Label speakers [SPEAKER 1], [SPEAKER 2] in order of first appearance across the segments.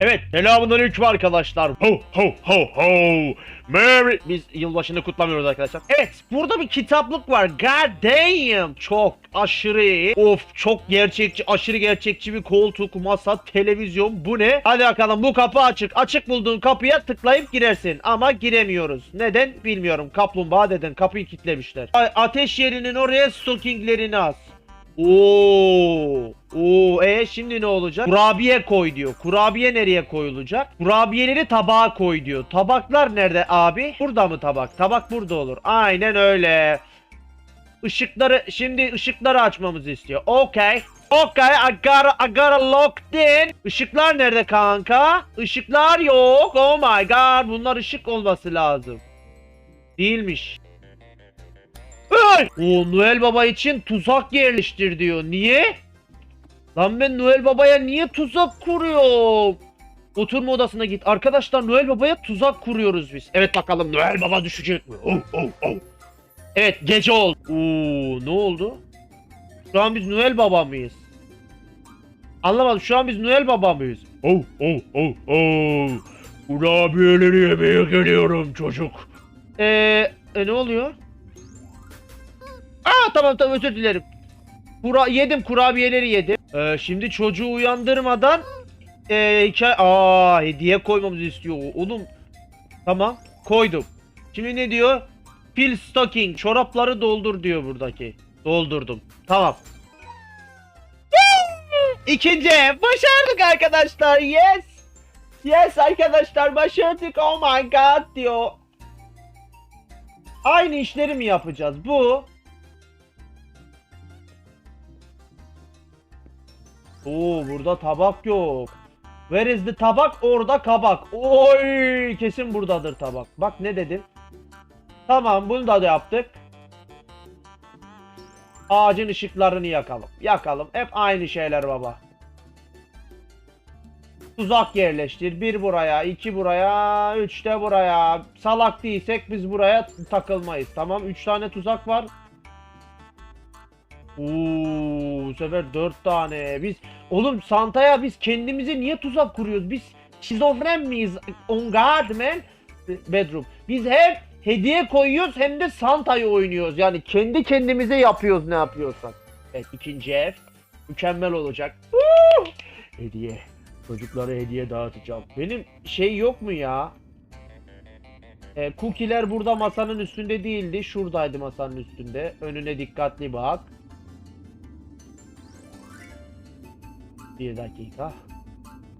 [SPEAKER 1] Evet, selamünaleyküm arkadaşlar. Ho ho ho ho. Merry. Biz yılbaşını kutlamıyoruz arkadaşlar. Evet, burada bir kitaplık var. God damn. Çok aşırı. Of, çok gerçekçi, aşırı gerçekçi bir koltuk, masa, televizyon. Bu ne? Hadi bakalım bu kapı açık. Açık bulduğun kapıya tıklayıp girersin. Ama giremiyoruz. Neden? Bilmiyorum. Kaplumbağa dedin. Kapıyı kilitlemişler. A- ateş yerinin oraya stockinglerini as. Oo, oo, e şimdi ne olacak? Kurabiye koy diyor. Kurabiye nereye koyulacak? Kurabiyeleri tabağa koy diyor. Tabaklar nerede abi? Burada mı tabak? Tabak burada olur. Aynen öyle. Işıkları şimdi ışıkları açmamızı istiyor. Okay. Okay, I got I got locked in. Işıklar nerede kanka? Işıklar yok. Oh my god. Bunlar ışık olması lazım. Değilmiş. Hey! O Noel Baba için tuzak yerleştir diyor. Niye? Lan ben Noel Baba'ya niye tuzak kuruyorum? Oturma odasına git. Arkadaşlar Noel Baba'ya tuzak kuruyoruz biz. Evet bakalım Noel Baba düşecek mi? Oh, oh, oh. Evet gece oldu. Oo, ne oldu? Şu an biz Noel Baba mıyız? Anlamadım. Şu an biz Noel Baba mıyız? Oh oh oh oh. Kurabiyeleri yemeye geliyorum çocuk. Eee e, ne oluyor? Aa tamam tamam özür dilerim. Kura yedim kurabiyeleri yedim. Ee, şimdi çocuğu uyandırmadan ee, hikaye aa hediye koymamızı istiyor. Oğlum tamam koydum. Şimdi ne diyor? Fill stocking çorapları doldur diyor buradaki. Doldurdum. Tamam. İkinci başardık arkadaşlar. Yes. Yes arkadaşlar başardık. Oh my god diyor. Aynı işleri mi yapacağız? Bu Oo burada tabak yok. Where is the tabak? Orada kabak. Oy kesin buradadır tabak. Bak ne dedim. Tamam bunu da yaptık. Ağacın ışıklarını yakalım. Yakalım. Hep aynı şeyler baba. Tuzak yerleştir. Bir buraya, iki buraya, üç de buraya. Salak değilsek biz buraya takılmayız. Tamam. Üç tane tuzak var. Oo, bu sefer dört tane. Biz oğlum Santa'ya biz kendimize niye tuzak kuruyoruz? Biz şizofren miyiz? On guard man. Bedroom. Biz hem hediye koyuyoruz hem de Santa'yı oynuyoruz. Yani kendi kendimize yapıyoruz ne yapıyorsak. Evet ikinci ev. Mükemmel olacak. Woo! Hediye. Çocuklara hediye dağıtacağım. Benim şey yok mu ya? E, cookie'ler burada masanın üstünde değildi. Şuradaydı masanın üstünde. Önüne dikkatli bak. Bir dakika.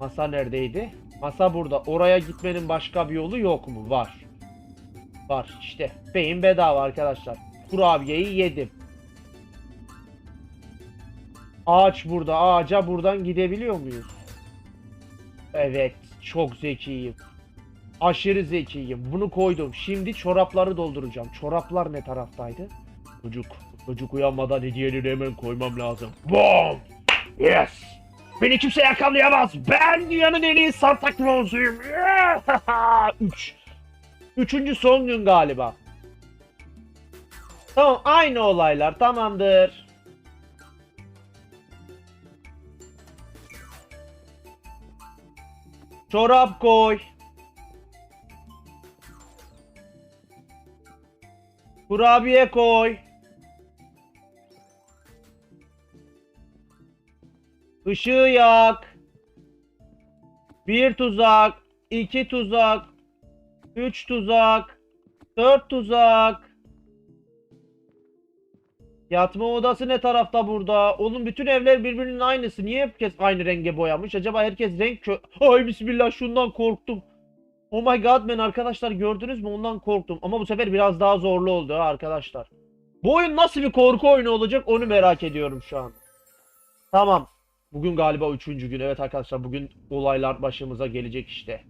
[SPEAKER 1] Masa neredeydi? Masa burada. Oraya gitmenin başka bir yolu yok mu? Var. Var işte. Beyin bedava arkadaşlar. Kurabiyeyi yedim. Ağaç burada. Ağaca buradan gidebiliyor muyuz? Evet. Çok zekiyim. Aşırı zekiyim. Bunu koydum. Şimdi çorapları dolduracağım. Çoraplar ne taraftaydı? Çocuk. Çocuk uyanmadan hediyeleri hemen koymam lazım. Bom! Yes! Beni kimse yakalayamaz. Ben dünyanın en iyi Santa Claus'uyum. Üç. Üçüncü son gün galiba. Tamam aynı olaylar tamamdır. Çorap koy. Kurabiye koy. Işığı yak. Bir tuzak, iki tuzak, üç tuzak, dört tuzak. Yatma odası ne tarafta burada? Oğlum bütün evler birbirinin aynısı. Niye herkes aynı renge boyamış? Acaba herkes renk kö... Ay bismillah şundan korktum. Oh my god man arkadaşlar gördünüz mü? Ondan korktum. Ama bu sefer biraz daha zorlu oldu ha arkadaşlar. Bu oyun nasıl bir korku oyunu olacak onu merak ediyorum şu an. Tamam. Bugün galiba üçüncü gün. Evet arkadaşlar bugün olaylar başımıza gelecek işte.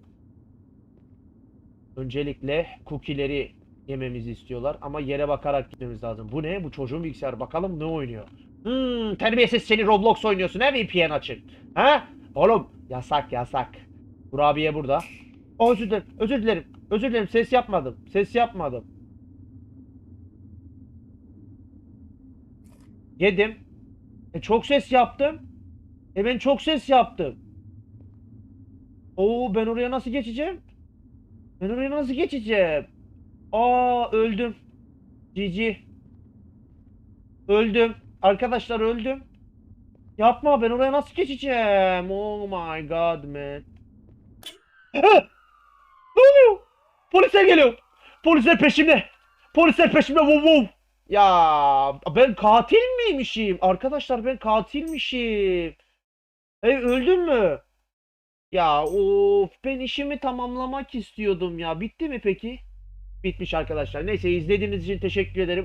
[SPEAKER 1] Öncelikle cookie'leri yememizi istiyorlar ama yere bakarak gitmemiz lazım. Bu ne? Bu çocuğun bilgisayarı. Bakalım ne oynuyor? Hmm, terbiyesiz seni Roblox oynuyorsun he VPN açık. Ha? Oğlum yasak yasak. Kurabiye burada. Oh, özür dilerim. Özür dilerim. Özür dilerim. Ses yapmadım. Ses yapmadım. Yedim. E çok ses yaptım. E ben çok ses yaptım. Oo ben oraya nasıl geçeceğim? Ben oraya nasıl geçeceğim? Aa öldüm. GG. Öldüm. Arkadaşlar öldüm. Yapma ben oraya nasıl geçeceğim? Oh my god man. Ah! Ne oluyor? Polisler geliyor. Polisler peşimde. Polisler peşimde. Wow wow. Ya ben katil miymişim? Arkadaşlar ben katilmişim. Hey öldün mü? Ya of ben işimi tamamlamak istiyordum ya. Bitti mi peki? Bitmiş arkadaşlar. Neyse izlediğiniz için teşekkür ederim.